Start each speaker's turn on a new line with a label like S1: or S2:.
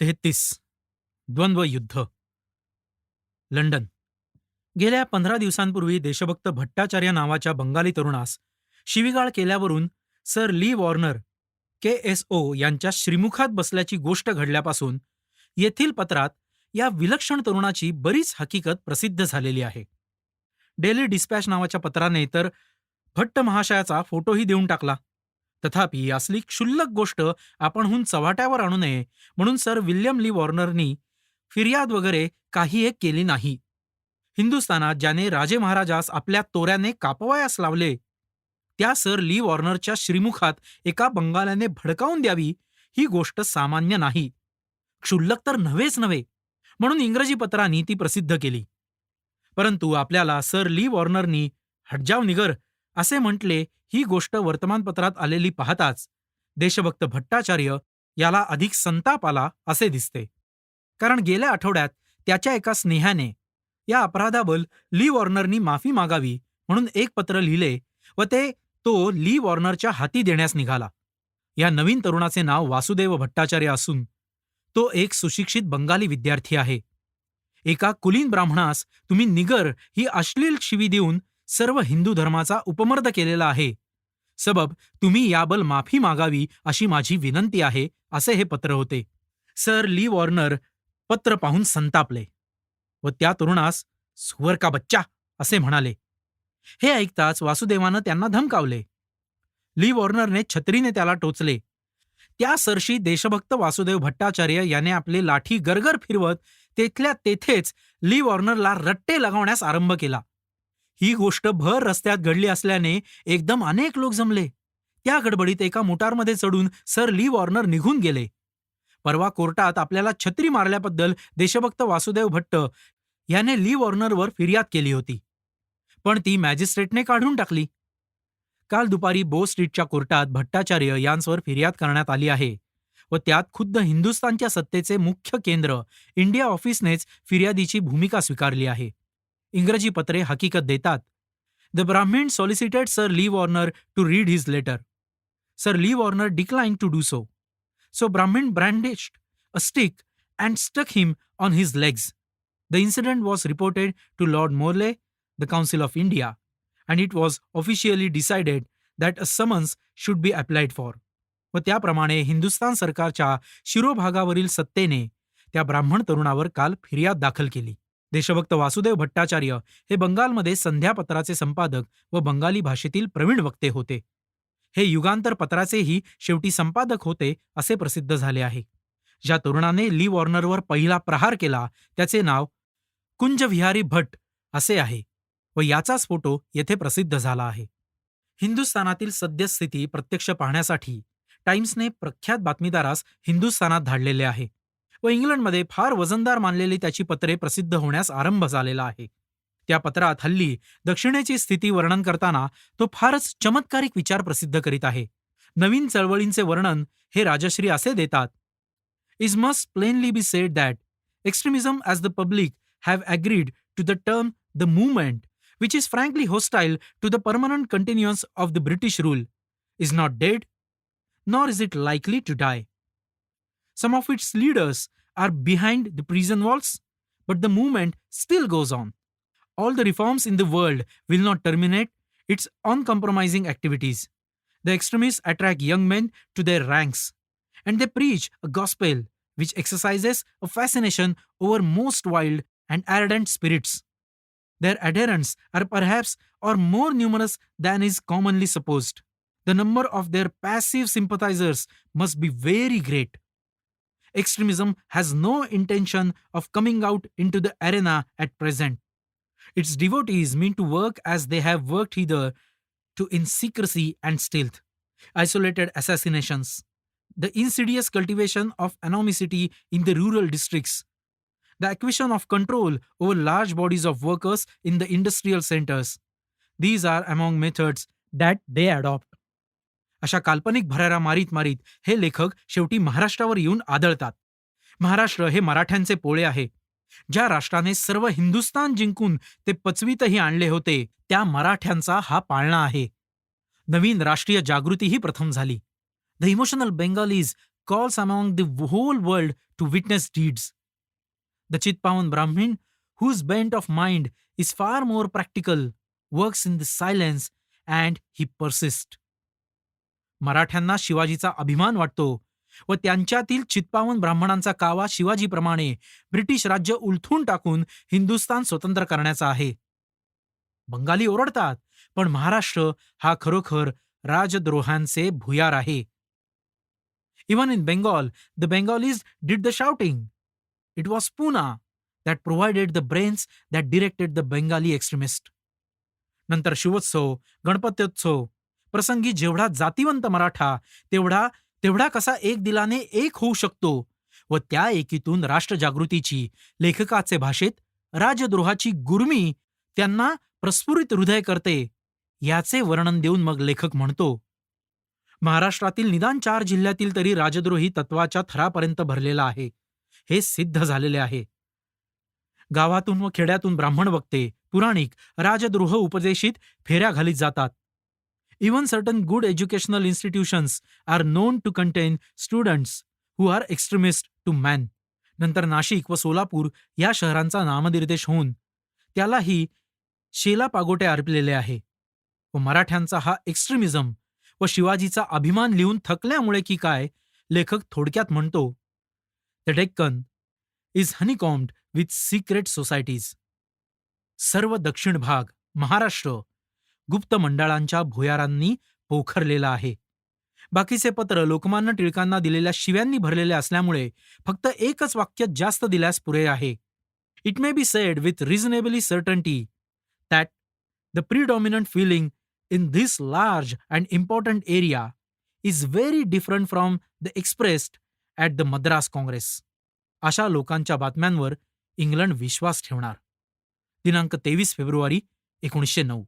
S1: तेहतीस. द्वंद्व युद्ध लंडन. गेल्या पंधरा दिवसांपूर्वी देशभक्त भट्टाचार्य नावाच्या बंगाली तरुणास शिवीगाळ केल्यावरून sir Lee Warner K S O यांच्या श्रीमुखात बसल्याची गोष्ट घडल्यापासून येथील पत्रात या विलक्षण तरुणाची बरीच हकीकत प्रसिद्ध झालेली आहे. डेली डिस्पॅच नावाच्या पत्राने तर भट्ट महाशयाचा फोटोही देऊन टाकला. तथापि असली क्षुल्लक गोष्ट आपणहून चव्हाट्यावर आणू नये. म्हणून सर विल्यम ली वॉर्नरनी फिर्याद वगैरे काही एक केली नाही. हिंदुस्थानात ज्याने राजे महाराजास आपल्या तोऱ्याने कापवायास लावले त्या सर ली वॉर्नरच्या श्रीमुखात एका बंगाल्याने भडकावून द्यावी ही गोष्ट सामान्य नाही. क्षुल्लक तर नव्हेच नव्हे म्हणून इंग्रजी पत्रांनी ती प्रसिद्ध केली. परंतु आपल्याला सर ली वॉर्नरनी हटजाव निगर असे म्हटले ही गोष्ट वर्तमानपत्रात आलेली पाहताच देशभक्त भट्टाचार्य याला अधिक संताप आला असे दिसते. कारण गेल्या आठवड्यात त्याच्या एका स्नेहाने या अपराधाबल ली वॉर्नरनी माफी मागावी म्हणून एक पत्र लिहिले व ते तो ली वॉर्नरच्या हाती देण्यास निघाला. या नवीन तरुणाचे नाव वासुदेव भट्टाचार्य असून तो एक सुशिक्षित बंगाली विद्यार्थी आहे. एका कुलीन ब्राह्मणास तुम्ही निगर ही अश्लील शिवी देऊन सर्व हिंदू धर्माचा उपमर्द केलेला आहे. सबब तुम्ही याबल माफी मागावी अशी माझी विनंती आहे असे हे पत्र होते. सर ली वॉर्नर पत्र पाहून संतापले. व त्या तरुणास सुवर का बच्चा? असे म्हणाले. हे ऐकताच वासुदेवानं त्यांना धमकावले. ली वॉर्नरने छत्रीने त्याला टोचले. त्या सरशी देशभक्त वासुदेव भट्टाचार्य याने आपले लाठी गरगर फिरवत तेथल्या तेथेच ली वॉर्नरला रट्टे लगावण्यास आरंभ केला. ही गोष्ट भर रस्त्यात घडली असल्याने एकदम अनेक लोक जमले. त्या गडबडीत एका मोटारमध्ये चढून सर ली वॉर्नर निघून गेले. परवा कोर्टात आपल्याला छत्री मारल्याबद्दल देशभक्त वासुदेव भट्ट याने ली वॉर्नरवर फिर्याद केली होती. पण ती मॅजिस्ट्रेटने काढून टाकली. काल दुपारी बो स्ट्रीटच्या कोर्टात भट्टाचार्य यांसवर फिर्याद करण्यात आली आहे व त्यात खुद्द हिंदुस्थानच्या सत्तेचे मुख्य केंद्र इंडिया ऑफिसनेच फिर्यादीची भूमिका स्वीकारली आहे. इंग्रजी पत्रे हकीकत देतात. The Brahmin solicited sir Lee Warner to read his letter sir Lee Warner declined to do so so Brahmin brandished a stick and stuck him on his legs the incident was reported to Lord Morley the council of India and it was officially decided that a summons should be applied for व त्याप्रमाणे हिंदुस्थान सरकारच्या शिरोभागावरील सत्तेने त्या ब्राह्मण तरुणावर काल फिर्याद दाखल केली. देशभक्त वासुदेव भट्टाचार्य हे बंगालमध्ये संध्यापत्राचे संपादक व बंगाली भाषेतील प्रवीण वक्ते होते. हे युगांतर पत्राचेही शेवटी संपादक होते असे प्रसिद्ध झाले आहे. ज्या तरुणाने ली वॉर्नरवर पहिला प्रहार केला त्याचे नाव कुंजविहारी भट्ट असे आहे व याचाच फोटो येथे प्रसिद्ध झाला आहे. हिंदुस्थानातील सद्यस्थिती प्रत्यक्ष पाहण्यासाठी टाइम्सने प्रख्यात बातमीदारास हिंदुस्थानात धाडलेले आहे. व इंग्लंडमध्ये फार वजनदार मानलेली त्याची पत्रे प्रसिद्ध होण्यास आरंभ झालेला आहे. त्या पत्रात हल्ली दक्षिणेची स्थिती वर्णन करताना तो फारच चमत्कारिक विचार प्रसिद्ध करीत आहे. नवीन चळवळींचे वर्णन हे राजश्री असे देतात. Is must plainly be said that extremism as the public have agreed to the term the movement which is frankly hostile to the permanent continuance of the British rule is not dead nor is it likely to die. Some of its leaders are behind the prison walls, but the movement still goes on. All the reforms in the world will not terminate its uncompromising activities. The extremists attract young men to their ranks, and they preach a gospel which exercises a fascination over most wild and ardent spirits. Their adherents are perhaps or more numerous than is commonly supposed. The number of their passive sympathizers must be very great. Extremism has no intention of coming out into the arena at present. Its devotees mean to work as they have worked hither to in secrecy and stealth, isolated assassinations, the insidious cultivation of anonymity in the rural districts, the acquisition of control over large bodies of workers in the industrial centers. These are among methods that they adopt. अशा काल्पनिक भरारा मारीत मारीत हे लेखक शेवटी महाराष्ट्रावर येऊन आदळतात. महाराष्ट्र हे मराठ्यांचे पोळे आहे. ज्या राष्ट्राने सर्व हिंदुस्तान जिंकून ते पचवीतही आणले होते त्या मराठ्यांचा हा पाळणा आहे. नवीन राष्ट्रीय जागृतीही प्रथम झाली. The emotional Bengalis calls among the whole world to witness deeds the Chitpavan Brahmin whose bent of mind is far more practical works in the silence and he persist मराठ्यांना शिवाजीचा अभिमान वाटतो व त्यांच्यातील चित्पावन ब्राह्मणांचा कावा शिवाजीप्रमाणे ब्रिटिश राज्य उलथून टाकून हिंदुस्थान स्वतंत्र करण्याचा आहे. बंगाली ओरडतात पण महाराष्ट्र हा खरोखर राजद्रोहांचे भुयार आहे. Even in Bengal the Bengalis did the shouting it was Poona that provided the brains that directed the Bengali extremist नंतर शिवोत्सव गणपत्योत्सव प्रसंगी जेवढा जातिवंत मराठा तेवढा तेवढा कसा एक दिलाने एक होऊ शकतो व त्या एकीतून राष्ट्रजागृतीची लेखकाचे भाषेत राजद्रोहाची गुरमी त्यांना प्रस्फुरित हृदय करते याचे वर्णन देऊन मग लेखक म्हणतो महाराष्ट्रातील निदान चार जिल्ह्यातील तरी राजद्रोही तत्वाच्या थरापर्यंत भरलेला आहे. हे सिद्ध झालेले आहे. गावातून व खेड्यातून ब्राह्मण वक्ते पुराणिक राजद्रोह उपदेशित फेऱ्या घालीत जातात. Even certain good educational institutions are known to contain students who are extremist to man नंतर नाशिक व सोलापूर या शहरांचा नामनिर्देश होऊन त्यालाही शेला पागोटे अर्पलेले आहे. व मराठ्यांचा हा एक्स्ट्रीमिझम व शिवाजीचा अभिमान लिहून थकल्यामुळे की काय लेखक थोडक्यात म्हणतो the Deccan is honeycombed with secret societies सर्व दक्षिण भाग महाराष्ट्र गुप्त मंडळांच्या भुयारांनी पोखरलेला आहे. बाकीचे पत्र लोकमान्य टिळकांना दिलेल्या शिव्यांनी भरलेले असल्यामुळे फक्त एकच वाक्य जास्त दिल्यास पुरे आहे. It may be said with reasonably certainty that the predominant feeling in this large and important area is very different from the expressed at the Madras Congress अशा लोकांच्या बातम्यांवर इंग्लंड विश्वास ठेवणार. दिनांक तेवीस फेब्रुवारी एकोणीसशे नऊ.